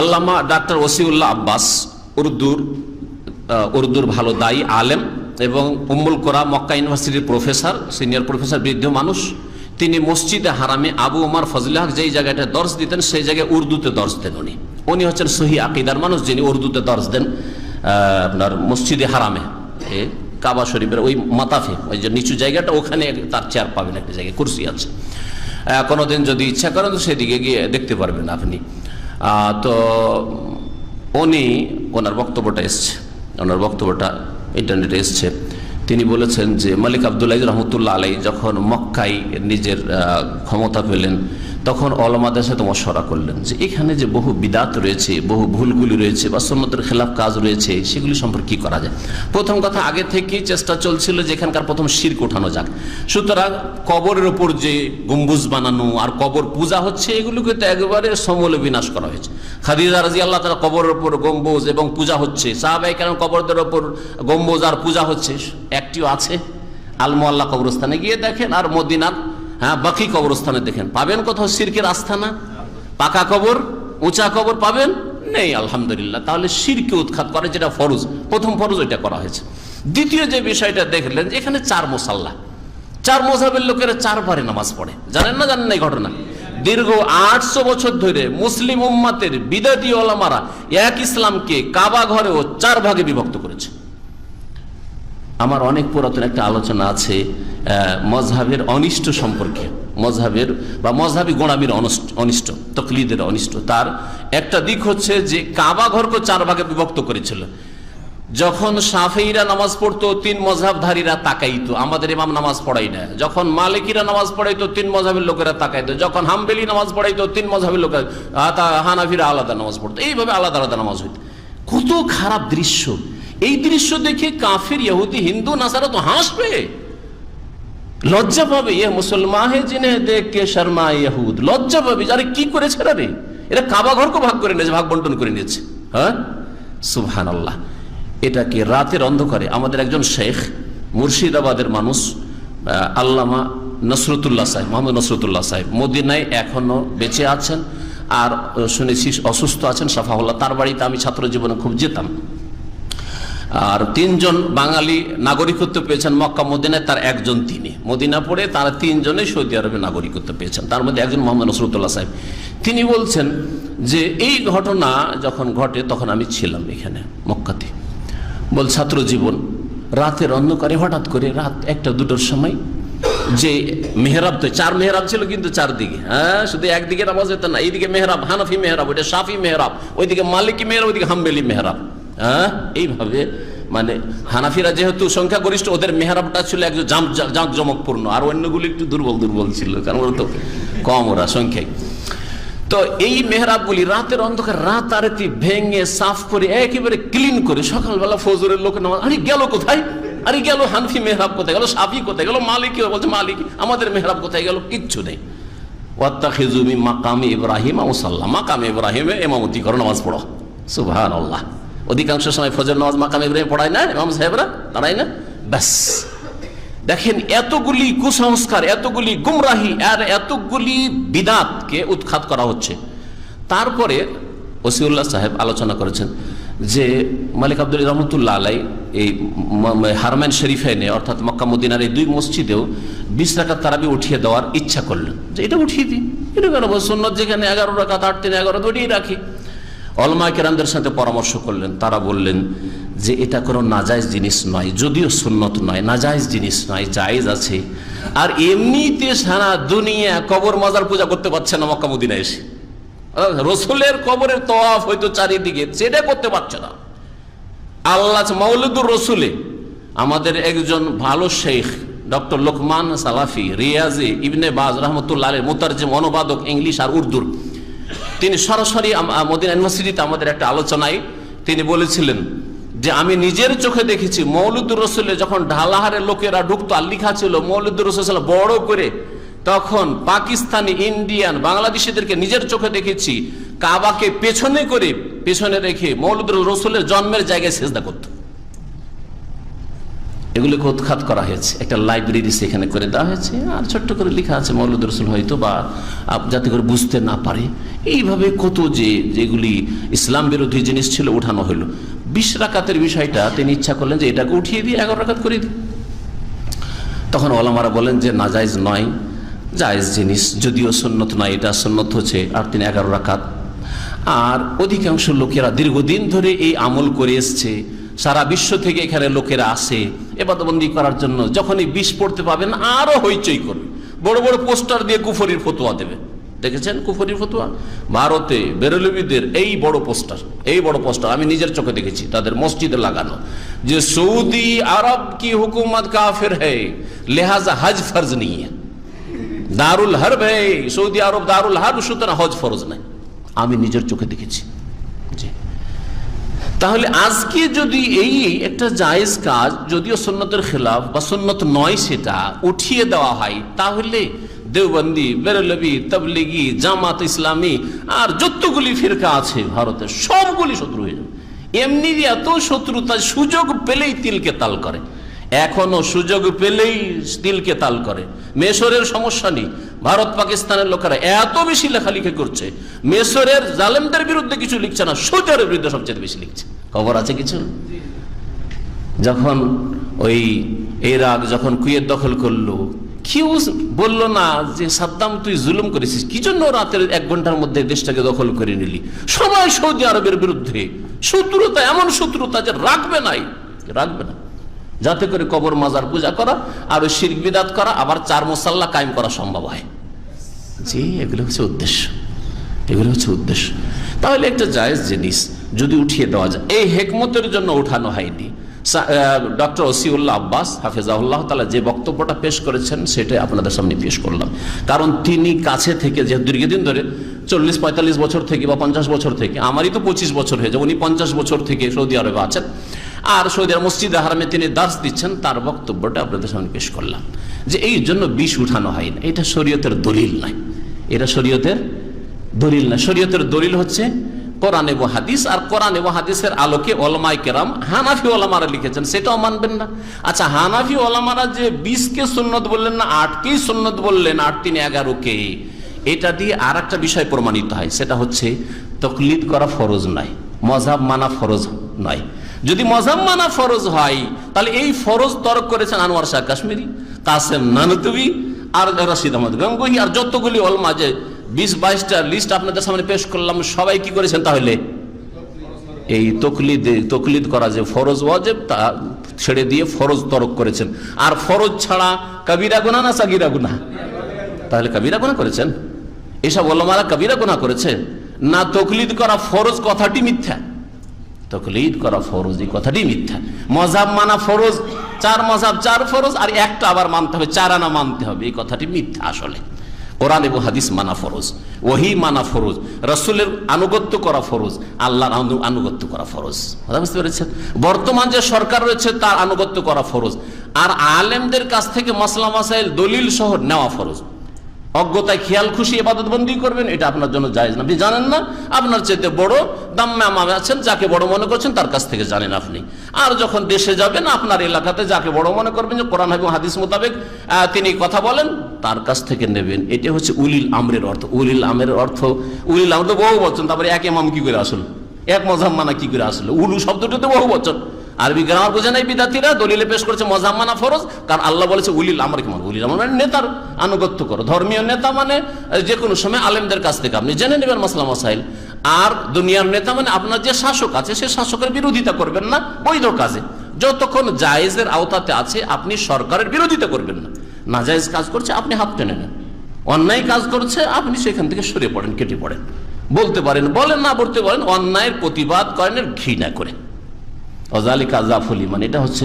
আল্লামা doctor Wasiullah Abbas, উর্দুর উর্দুর ভালো দায়ী আলেম এবং উম্মুল কোরা মক্কা ইউনিভার্সিটির প্রফেসর, সিনিয়র প্রফেসর, বৃদ্ধ মানুষ। তিনি মসজিদে হারামে আবু উমার ফজলাহ যেই জায়গাটা দর্শ দিতেন, সেই জায়গায় উর্দুতে দর্শ দেন উনি। উনি হচ্ছেন সহি আকিদার মানুষ যিনি উর্দুতে দর্শ দেন আপনার মসজিদে হারামে। কাবা শরীফের ওই মাতাফে, ওই যে নিচু জায়গাটা, ওখানে তার চেয়ার পাবেন একটা জায়গায়, কুর্সি আছে। কোনোদিন যদি ইচ্ছা করেন তো সেদিকে গিয়ে দেখতে পারবেন আপনি। তো উনি ওনার বক্তব্যটা এসছে। ওনার বক্তব্যটা ইন্টারনেটে এসছে। তিনি বলেছেন যে মালিক আবদুল্লাহ রহমতুল্লাহ আলাই যখন মক্কাই নিজের ক্ষমতা পেলেন, তখন অলমাদের সাথে মশরা করলেন যে এখানে যে বহু বিদাত রয়েছে, বহু ভুলগুলি রয়েছে বা সন্ন্যতের খেলাফ কাজ রয়েছে, সেগুলি সম্পর্কে কী করা যায়? প্রথম কথা, আগে থেকেই চেষ্টা চলছিল যে এখানকার প্রথম শির্ক ওঠানো যাক। সুতরাং কবরের ওপর যে গম্বুজ বানানো আর কবর পূজা হচ্ছে, এগুলোকে তো একবারে সমলে বিনাশ করা হয়েছে। খাদিজা রাজি আল্লাহ তালা কবরের ওপর গম্বুজ এবং পূজা হচ্ছে সাহাবাই কেন কবরদের ওপর গম্বুজ আর পূজা হচ্ছে। একটিও আছে। আলমোয়াল্লা কবরস্থানে গিয়ে দেখেন, আর মদিনার হ্যাঁ বাকি কবরস্থানে দেখেন। পাবেন কোথাও সিরকের আস্থানা পাকা কবর, উঁচা কবর পাবেন? নেই, আলহামদুলিল্লাহ। তাহলে শিরকে উৎখাত করে যেটা ফরজ। প্রথম ফরজ ওইটা করা হয়েছে। দ্বিতীয় যে বিষয়টা দেখলেন, এখানে চার মোসাল্লা। চার মোসাবের লোকেরা চারবারে নামাজ পড়ে। জানেন না জানেন না এই ঘটনা? দীর্ঘ আটশো বছর ধরে মুসলিম উম্মাতের বিদাতি ওলামারা এক ইসলামকে কাবা ঘরেও চার ভাগে বিভক্ত করেছে। আমার অনেক পুরাতন একটা আলোচনা আছে মজহাবের অনিষ্ট সম্পর্কে। মজহাবের বা মজহাবি গোড়ামির অনষ্ট- তকলিদের অনিষ্ট। তার একটা দিক হচ্ছে যে কাবা ঘরকে চার ভাগে বিভক্ত করেছিল। যখন সাফেইরা নামাজ পড়তো, তিন মজহাবধারীরা তাকাইতো। আমাদের ইমাম নামাজ পড়াই না। যখন মালিকিরা নামাজ পড়াইতো, তিন মজহাবের লোকেরা তাকাইতো। যখন হামবেলি নামাজ পড়াইতো, তিন মজহাবের লোকেরা হানাফিরা আলাদা নামাজ পড়তো। এইভাবে আলাদা আলাদা নামাজ হইতো। কত খারাপ দৃশ্য। এই দৃশ্য দেখে কাফির, ইহুদি, হিন্দু, নাসারা তো হাসবে। লজ্জা পাবে ইয়ে মুসলমান হে জিনে দেখ কে শর্মা ইহুদ। লজ্জা পাবে আরে কি করেছে রে? এরা কাবা ঘরকে ভাগ করে নিয়েছে, ভাগ বন্টন করে নিয়েছে। হ্যাঁ? সুবহান আল্লাহ এটাকে রাতের অন্ধকারে আমাদের একজন শেখ, মুর্শিদাবাদের মানুষ আল্লামা নসরতুল্লাহ সাহেব, মোহাম্মদ নসরতুল্লাহ সাহেব, মদিনায় এখনও বেঁচে আছেন। আর শুনেছি অসুস্থ আছেন সাফাউল্লাহ তার বাড়িতে আমি ছাত্র জীবনে খুব যেতাম। আর তিনজন বাঙালি নাগরিকত্ব পেয়েছেন মক্কা, মদিনায়, তার একজন তিনি। মদিনা পড়ে তারা তিনজনে সৌদি আরবে নাগরিকত্ব পেয়েছেন। তার মধ্যে একজন মোহাম্মদ নসরুল্লাহ সাহেব। তিনি বলছেন যে, এই ঘটনা যখন ঘটে, তখন আমি ছিলাম এখানে, মক্কাতে। বল, ছাত্র জীবন, রাতের অন্ধকারে হঠাৎ করে রাত একটা, দুটোর সময় যে মেহরাব তো, চার মেহরাব ছিল কিন্তু চারদিকে হ্যাঁ? শুধু একদিকে নামাজ হতো না, এইদিকে মেহরাব, হানাফি মেহরাব, ওইটা সাফি মেহরাব, ওইদিকে মালিকি মেহরাব, ওইদিকে হাম্বেলি মেহরাব। হ্যাঁ? এইভাবে মানে হানাফিরা যেহেতু সংখ্যাগরিষ্ঠ, ওদের মেহরাবটা ছিল একজন জাঁক জমকপূর্ণ আর অন্যগুলি একটু দুর্বল দুর্বল ছিল, কারণ ওরা তো কম ওরা সংখ্যায়। তো এই মেহরাবগুলি রাতের অন্ধকার, রাত আরতি ভেঙে, সাফ করে, একেবারে ক্লিন করে সকালবেলা ফজরের লোক নামাজ, আরে গেল কোথায়? আরে গেল হানফি মেহরাব কোথায়? গেল সাফি কোথায়? গেল মালিকি বলছে, মালিক, আমাদের মেহরাব কোথায় গেল? কিচ্ছু নেই। ওয়াত্তাখিজুমি মাকামে ইব্রাহিম মুসাল্লাহ মাকামে ইব্রাহিমে এমামতি করো, নামাজ পড়ো। সুবহান আল্লাহ অধিকাংশ সময় ফজর নামাজ মাকাম ইব্রাহিম পড়ায় না, ইমাম সাহেবরা দাঁড়ায় না। ব্যাস। দেখেন, এতগুলি কুসংস্কার, এতগুলি গুমরাহি আর এতগুলি বিদাতকে উৎখাত করা হচ্ছে। তারপরে ওসিউল্লাহ সাহেব আলোচনা করেছেন যে মালিক আব্দুল রহমতুল্লাহ আলাই এই হারম্যান শরীফেনে অর্থাৎ মক্কা মদিনার এই দুই মসজিদেও বিশ রাকাত তারাবি উঠিয়ে দেওয়ার ইচ্ছা করলেন। যে এটা উঠিয়ে দিই। এটা কেন সন্ন্যত যেখানে এগারো রাকাত, আট তিন এগারো ওইটাই রাখি। অলমা কেরামদের সাথে পরামর্শ করলেন, তারা বললেন যে এটা কোনো নাজাইজ জিনিস নয়, যদিও সুন্নত নয় নাজাইজ জিনিস নয়, জায়েজ আছে। আর এমনিতে সারা দুনিয়া কবর মাজার পূজা করতে পারছে না মক্কা মদিনা এসে। রসুলের কবরের তওয়াফ হয়তো চারিদিকে, সেটা করতে পারছে না। আল্লাহ মৌলুদুর রসুলে, আমাদের একজন ভালো শেখ, ডক্টর লোকমান সালাফি, রিয়াজি ইবনে বাজ, রহমতুল্লাহ মুতারজিম, অনুবাদক ইংলিশ আর উর্দুর। তিনি সরাসরি মদিনা ইউনিভার্সিটিতে আমাদের একটা আলোচনায় তিনি বলেছিলেন যে আমি নিজের চোখে দেখেছি মৌলুদুর রসুলে যখন ঢালাহারের লোকেরা ঢুকতো, আর লিখা ছিল মৌলুদুর রসুল বড় করে তখন পাকিস্তানি, ইন্ডিয়ান, বাংলাদেশিদেরকে নিজের চোখে দেখেছি, কাবাকে পেছনে করে, পেছনে রেখে মৌলুদুর রসুলের জন্মের জায়গায় সেজদা করত। এগুলোকে উৎখাত করা হয়েছে। একটা লাইব্রেরি সেখানে করে দেওয়া হয়েছে, আর ছোট্ট করে লেখা আছে, মৌলুদ রসুল হয়তো বা যাতে করে বুঝতে না পারে। এইভাবে কত যে যেগুলি ইসলাম বিরোধী জিনিস ছিল উঠানো হলো। বিশ রাকাতের বিষয়টা তিনি ইচ্ছা করলেন যে এটাকে উঠিয়ে দিয়ে এগারো রাকাত করে দিই। তখন ওলামারা বলেন যে নাজাইজ নয়। জায়েজ জিনিস, যদিও সন্ন্যত নয়, এটা সন্ন্যত হচ্ছে, আর তিনি এগারো রাকাত। আর অধিকাংশ লোকেরা দীর্ঘদিন ধরে এই আমল করে এসছে। সারা বিশ্ব থেকে এখানে লোকেরা আসে এবাদবন্দি করার জন্য। যখনই বিষ পড়তে পাবেন আরও হইচই করবে। বড় বড় পোস্টার দিয়ে কুফরির ফতুয়া দেবে। দেখেছেন কুফরির ফতুয়া? ভারতে বেরলবিদের এই বড় পোস্টার, এই বড় পোস্টার, আমি নিজের চোখে দেখেছি, তাদের মসজিদে লাগানো। যে সৌদি আরব কি হুকুমত কাফের হে, লেহাজা হজ ফর্জ নেই দারুল হর্ব হ্যায় সৌদি আরব দারুল হর্ব, সুতরাং হজ ফরজ নাই। আমি নিজের চোখে দেখেছি। তাহলে আজকে যদি এই একটা জায়েজ কাজ, যদিও সন্ন্যতের খেলাফ বা সন্ন্যত নয় সেটা, উঠিয়ে দেওয়া হয়, তাহলে দেওবন্দি, বেরলবি, তবলিগি, জামাত ইসলামী আর যতগুলি ফিরকা আছে ভারতের, সবগুলি শত্রু হয়ে যাবে। এমনি এত শত্রুতা সুযোগ পেলেই তিলকে তাল করে। এখনও সুযোগ পেলেই তিলকে তাল করে। মেসরের সমস্যা নেই। ভারত পাকিস্তানের লোকেরা এত বেশি লেখালেখি করছে। মেসরের জালেমদের বিরুদ্ধে কিছু লিখছে না সৌদের বিরুদ্ধে সবচেয়ে বেশি লিখছে। খবর আছে কিছু? যখন ওই ইরাক যখন কুয়েত দখল করল কেউ বলল না যে, সাদ্দাম, তুই জুলুম করেছিস? কি জন্য রাতের এক ঘণ্টার মধ্যে দেশটাকে দখল করে নিলি? সবাই সৌদি আরবের বিরুদ্ধে। শত্রুতা, এমন শত্রুতা যে রাখবে নাই। রাখবে না। যাতে করে কবর মাজার পূজা করা আর শির বিদাত করা, আবার চার মশাল্লা কায়েম করা সম্ভব হয়। জি, এগুলো হচ্ছে উদ্দেশ্য। এগুলো হচ্ছে উদ্দেশ্য। তাহলে একটা জায়েজ জিনিস যদি উঠিয়ে দেওয়া যায়, এই হেকমতের জন্য উঠানো হয়নি। ডক্টর ওসিউল্লাহ আব্বাস হাফিজাউল্লাহ তালা যে বক্তব্যটা পেশ করেছেন, সেটাই আপনাদের সামনে পেশ করলাম। কারণ তিনি কাছে থেকে যে দীর্ঘদিন ধরে, চল্লিশ, পঁয়তাল্লিশ বছর থেকে বা পঞ্চাশ বছর থেকে, আমারই তো পঁচিশ বছর হয়েছে, উনি পঞ্চাশ বছর থেকে সৌদি আরবে আছেন। আর সৌদি আরব মসজিদ হারামে তিনি দাস দিচ্ছেন, তার বক্তব্যটা আপনাদের সামনে পেশ করলাম। যে এই জন্য বিষ উঠানো হয় না। এটা শরীয়তের দলিল নয়। এটা শরীয়তের দলিল না শরীয়তের দলিল হচ্ছে কোরআন এবং হাদিস, আর কোরআন এবং হাদিসের আলোকে ওলামাই কেরাম হানাফি ওলামারা লিখেছেন। সেটাও মানবেন না। আচ্ছা হানাফি ওলামারা যে বিশকে সুন্নত বললেন না, আটকেই সুন্নত বললেন, আট তিন এগারোকে, এটা দিয়ে আর একটা বিষয় প্রমাণিত হয়। সেটা হচ্ছে, তকলিদ করা ফরজ নয়। মজাব মানা ফরজ নয়। যদি মজাব মানা ফরজ হয়, তাহলে এই ফরজ তরক করেছেন আনোয়ার শাহ কাশ্মীরি, কাসেম নানতুবি আর রশিদ আহমদ গঙ্গোহী আর যতগুলি অলমা যে বিশ বাইশটা লিস্ট আপনাদের সামনে পেশ করলাম, সবাই কি করেছেন তাহলে? এই তকলিদ তকলিদ করা যে ফরজ ওয়াজেব, তা ছেড়ে দিয়ে ফরজ তরক করেছেন। আর ফরজ ছাড়া কবিরা গুনা না সাগিরা গুনা তাহলে কবিরা গুনা করেছেন? এসব ওলামারা কবিরা গুনা করেছে? না তকলিদ করা ফরজ কথাটি মিথ্যা। তকলিদ করা ফরজ, এই কথাটি মিথ্যা। মজাব মানা ফরজ, চার মজাব চার ফরজ, আর একটা আবার মানতে হবে, চার আনা মানতে হবে, এই কথাটি মিথ্যা আসলে। কোরআন এবং হাদিস মানা ফরজ, ওহি মানা ফরজ, রসুলের আনুগত্য করা ফরজ, আল্লাহর আনুগত্য করা ফরজ। কথা বুঝতে পেরেছেন? বর্তমান যে সরকার রয়েছে, তার আনুগত্য করা ফরজ, আর আলেমদের কাছ থেকে মাসলা, মাসাইল, দলিল সহ নেওয়া ফরজ। অজ্ঞতায় খেয়াল, খুশি এবাদত বন্দি করবেন, এটা আপনার জন্য জায়েজ না। আপনি জানেন না, আপনার চেয়ে বড় দাম্মা আছেন, যাকে বড় মনে করছেন, তার কাছ থেকে জানেন আপনি। আর যখন দেশে যাবেন, আপনার এলাকাতে যাকে বড় মনে করবেন, যে কোরআন এবং হাদিস মোতাবেক তিনি কথা বলেন, তার কাছ থেকে নেবেন। এটা হচ্ছে উলিল আমরের অর্থ। উলিল আমের অর্থ, উলিল আমর তো বহু বচন, তারপরে এক এমাম কি করে আসলো? এক মজাম মানা কি করে আসলো? উলু শব্দটা তো বহু বচন। আরবি গ্রামার বোঝে নাই বিদ্যার্থীরা, দলিলে পেশ করেছে মজাম্মানা ফরজ, কারণ আল্লাহ বলেছে, উলিল আমার কি মানে? উলিল আমার মানে নেতার আনুগত্য করো। ধর্মীয় নেতা মানে যে কোনো সময় আলেমদের কাছ থেকে আপনি জেনে নেবেন মাসলা মাসাইল। আর দুনিয়ার নেতা মানে আপনার যে শাসক আছে, সে শাসকের বিরোধিতা করবেন না, বৈধ কাজে। যতক্ষণ জায়েজের আওতাতে আছে, আপনি সরকারের বিরোধিতা করবেন না। না জায়েজ কাজ করছে, আপনি হাত টেনে নেন। অন্যায় কাজ করছে, আপনি সেখান থেকে সরে পড়েন, কেটে পড়েন। বলতে পারেন, বলেন না, বলতে পারেন, অন্যায়ের প্রতিবাদ করেন ঘৃণা করে। অজালিক আজাফুল ইমান এটা হচ্ছে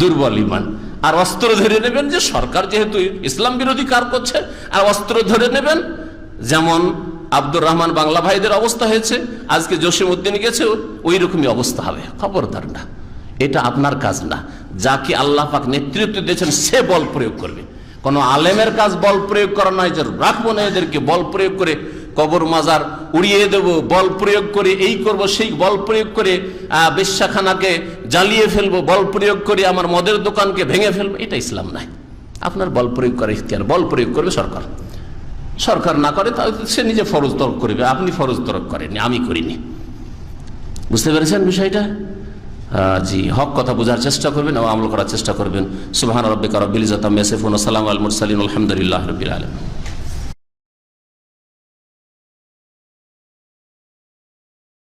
দুর্বল ইমান আর অস্ত্র ধরে নেবেন যে সরকার যেহেতু ইসলাম বিরোধী কার করছে, আর অস্ত্র ধরে নেবেন, যেমন আব্দুর রহমান বাংলা ভাইদের অবস্থা হয়েছে, আজকে জসিম উদ্দিন গেছে ওই রকমই অবস্থা হবে। খবরদার না, এটা আপনার কাজ না। যাকে আল্লাহ পাক নেতৃত্ব দিয়েছেন, সে বল প্রয়োগ করবে। কোন আলেমের কাজ বল প্রয়োগ করা নয় যে রাখব না এদেরকে, বল প্রয়োগ করে কবর মাজার উড়িয়ে দেব, বল প্রয়োগ করে এই করব, সেই বল প্রয়োগ করে বেশ্যাখানাকে জ্বালিয়ে ফেলব, বল প্রয়োগ করে আমার মদের দোকানকে ভেঙে ফেলব, এটা ইসলাম নাই। আপনার বল প্রয়োগ করে ইখতিয়ার, বল প্রয়োগ করবে সরকার। সরকার না করে তাহলে সে নিজে ফরজ তরক করবে, আপনি ফরজ তরক করেননি, আমি করিনি। বুঝতে পেরেছেন বিষয়টা? জি, হক কথা বোঝার চেষ্টা করবেন এবং আমল করার চেষ্টা করবেন। সুবাহান রব্বিকা রব্বিল ইজাতাম ইয়াসিফুন সালাম আল মুরসালিন আলহামদুলিল্লাহ রবিল আলম